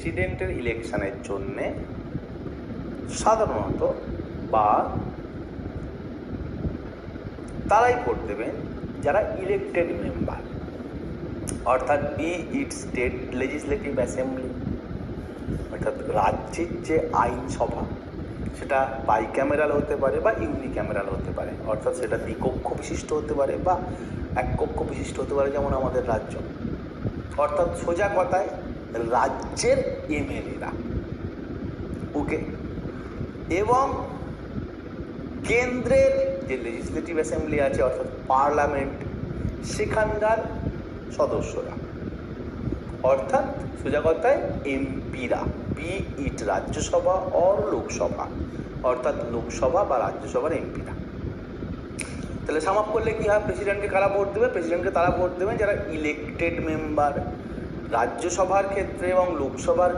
প্রেসিডেন্টের ইলেকশনের জন্যে সাধারণত বা তারাই ভোট দেবেন যারা ইলেকটেড মেম্বার অর্থাৎ be it state legislative assembly অর্থাৎ রাজ্যের যে আইনসভা, সেটা বাই ক্যামেরাল হতে পারে বা ইউনি ক্যামেরাল হতে পারে, অর্থাৎ সেটা দ্বিকক্ষ বিশিষ্ট হতে পারে বা এক কক্ষ বিশিষ্ট হতে পারে যেমন আমাদের রাজ্য। অর্থাৎ সোজা কথায় রাজ্যের এমএলএরা। ওকে? এবং কেন্দ্রের যে লেজিসলেটিভ অ্যাসেম্বলি আছে, অর্থাৎ পার্লামেন্ট সেখানকার সদস্যরা, অর্থাৎ সোজা কথায় এমপিরা be it Rajya Sabha or Lok Sabha, অর্থাৎ লোকসভা বা রাজ্যসভার এমপিরা তাহলে সামাপ করলে কি হয়? প্রেসিডেন্টকে কারা ভোট দেবে? প্রেসিডেন্টকে তারা ভোট দেবেন যারা ইলেকটেড মেম্বার রাজ্যসভার ক্ষেত্রে এবং লোকসভার